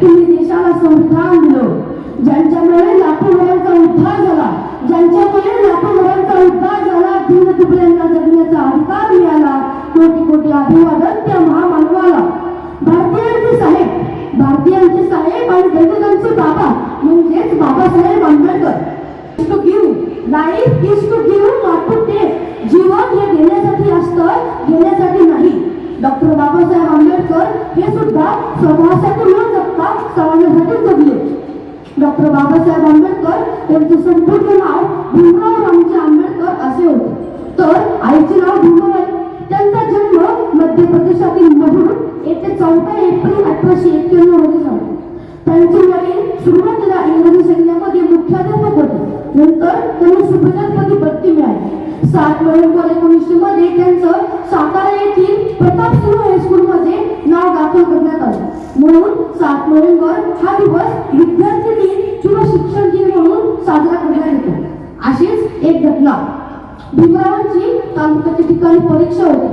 तुम्ही देशाला संविधान दिलं. ज्यांच्यामुळे लाखो मुलांचा उद्धार झाला ज्यांच्यामुळे लाखो मुलांचा उद्धार झाला दिन दुबळ्यांना जगण्याचा अधिकार मिळाला कोटी कोटी अभिवादन त्या महामानवाला. भारतीयांचे साहेब भारतीयांचे साहेब आणि दलितांचे बाबा म्हणजेच Babasaheb Ambedkar. To give life is to give not to take जीवन हे देण्यासाठी असतं घेण्यासाठी नाही. डॉक्टर बाबासाहेब हे सुद्धा स्वतःसाठी न जगता समाजासाठी जगले. डॉक्टर बाबासाहेब आंबेडकर त्यांचे संपूर्ण नाव भीमराव रामजी आंबेडकर असे होते. तर आईचे नाव भीमाबाई त्यांचा जन्म मध्य प्रदेशातील मधुर येथे चौदा एप्रिल अठराशे एक्क्याण्णवमध्ये झाला. त्यांचे वडील सुरुवातीला इंग्रजी सैन्यामध्ये मुख्याध्यापक होते. नंतर त्यांना सुभेदारपदी बत्ती मिळाली. सात नोव्हेंबर एकोणीसशे मध्ये त्यांचं सातारा येथील प्रताप सिंह हायस्कूलमध्ये नाव दाखल करण्यात आले. म्हणून सात नोव्हेंबर हा दिवस विद्यार्थी दिन किंवा शिक्षण दिन म्हणून साजरा करण्यात येतो. अशीच एक घटना. भीमरावांची तालुक्याच्या ठिकाणी परीक्षा होती.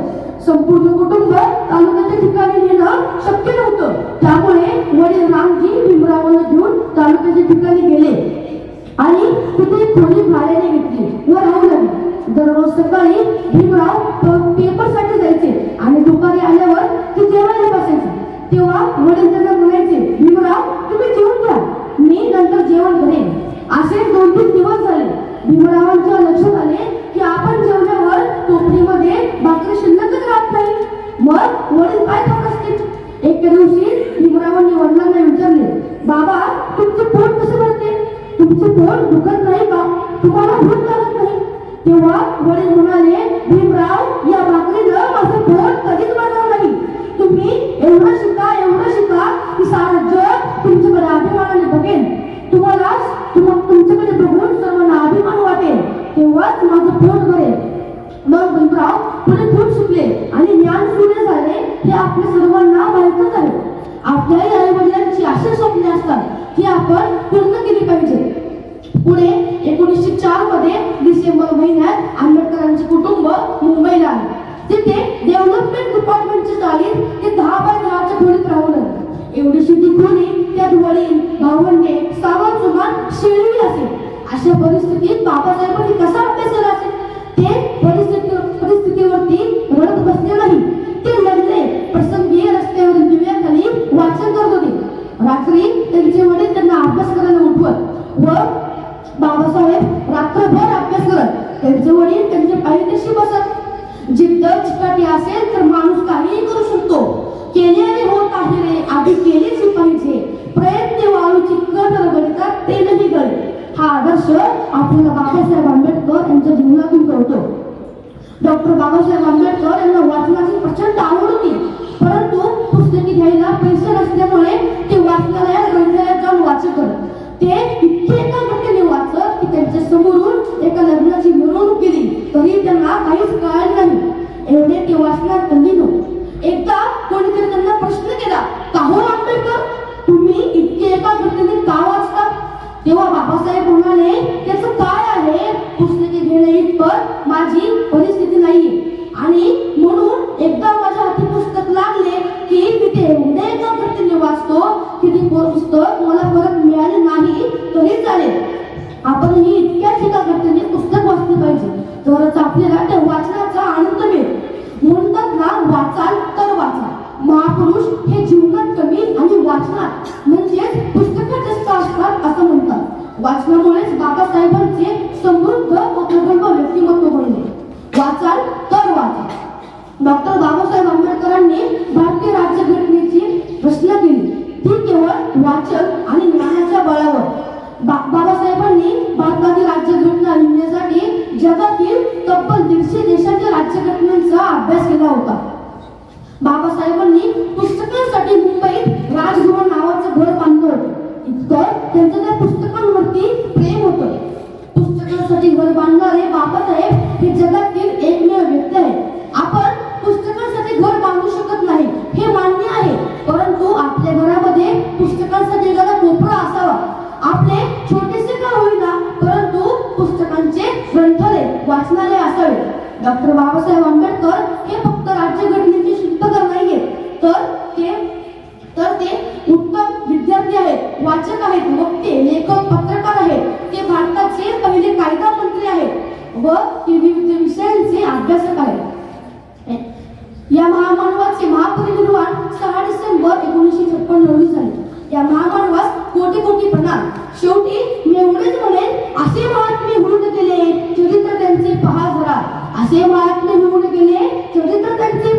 संपूर्ण कुटुंब तालुक्याच्या ठिकाणी नेणं शक्य नव्हतं. त्यामुळे वडील रामजी भीमरावांना घेऊन तालुक्याच्या ठिकाणी गेले. आणि तिथे थोडी भाड्याने घेतली व राहू लागली. दररोज सकाळी भीमराव पोट दुखत नाही का? तुम्हाला भूक लागत नाही? तेव्हा वडील म्हणाले भीमराव या भाकरीनं माझं पोट कधीच बनवलं नाही तुम्ही एवढं शिका एवढं शिका की सारं जग तुमच्याकडे अभिमानाने बघेन तुम्हाला तुम्हा तुमच्याकडे बघून सर्वांना अभिमान वाटेल. तेव्हाच माझं पोट भरेल मग भीमराव पुढे खूप शिकले आणि ज्ञान शून्य झाले हे आपल्या सर्वांना माहीतच आहे आपल्याही आई वडिलांची अशी स्वप्ने असतात ही आपण पूर्ण केली पाहिजे पुढे एकोणीसशे चारमध्ये डिसेंबर महिन्यात आंबेडकरांचे कुटुंब मुंबईला आले तिथे डेव्हलपमेंट डिपार्टमेंटची चालीत ते दहा बाय दहाच्या खोलीत राहू लागले एवढीशी ती खोली त्यात वडील भावंडे सावध सुमान शेळी असेल. अशा परिस्थितीत बाबासाहेबांनी कसा अभ्यास केला असेल? ते परिस्थिती परिस्थितीवरती रडत बसले नाही. ते लढले. प्रसंगी रस्त्यावरील बसत दर चिकाटी असेल तर माणूस काहीही करू शकतो. केल्याने होत आहे रे आधी केलेच पाहिजे. प्रयत्न वाळूची कदर गणितात ते नाही गळे. हा आदर्श आपल्याला बाबासाहेब आंबेडकर यांच्या जीवनातून कळतो. डॉक्टर बाबासाहेब आंबेडकर यांना वाचनाची प्रचंड आवड होती. परंतु पुस्तके घ्यायला पैसे नसल्यामुळे ते कोणीतरी त्यांना प्रश्न केला का हो आंबेडकर? तुम्ही इतके एकाग्रतेने का वाचता? तेव्हा बाबासाहेब म्हणाले त्याचं काय आहे? पुस्तके घेणे इतपत माझी परिस्थिती नाही. आणि म्हणून एकदा माझ्या हाती पुस्तक लागले की मी ते एवढे एकाग्रतेने वाचतो. की ते पुस्तक मला परत मिळाले नाही तरी चालेल. आपणही इतक्याच एकाग्रतेने पुस्तक वाचले पाहिजे. तरच आपल्याला त्या वाचनाचा आनंद मिळेल म्हणतात ना वाचाल तर वाचाल महापुरुष हे जीवनात कमी आणि वाचनात म्हणजेच पुस्तकात जास्त असतात असं म्हणतात. वाचनामुळेच बाबासाहेबांचे समृद्ध व प्रगल्भ व्यक्तिमत्व बनले. वाचाल तर वाचाल डॉक्टर बाबासाहेब आंबेडकरांनी भारतीय राज्यघटनेची रचना केली. ती केवळ वाचन आणि ज्ञानाच्या बळावर. बा- बाबासाहेबांनी भारतातील राज्यघटना लिहिण्यासाठी जगातील तब्बल दीडशे देशांच्या राज्यघटनांचा अभ्यास केला होता. बाबासाहेबांनी पुस्तकांसाठी मुंबईत राजभवन नावाचं घर बांधलं इतकं त्यांचं त्या पुस्तकांवरती प्रेम होतं. पुस्तकांसाठी घर बांधणारे बाबासाहेब हे जगातील एकमेव व्यक्ती आहे आपण पुस्तकांसाठी घर बांधू शकत नाही हे मान्य आहे. परंतु आपल्या घरामध्ये पुस्तकांसाठी एखादा कोपरा असावा. आपले छोटेसे का होईना परंतु पुस्तकांचे ग्रंथालय वाचनालय असावे. डॉक्टर बाबासाहेब आंबेडकर व ही विषयांचे अभ्यासक आहेत. या महामानवाचे महापरिनिर्वाण सहा डिसेंबर एकोणीसशे छप्पन रोजी झाले. या महामानवास कोटी कोटी प्रणाम. शेवटी मी एवढेच म्हणेन असे महात्मे होऊन गेले चरित्र त्यांचे पहा जरा. असे महात्मे होऊन गेले चरित्र त्यांचे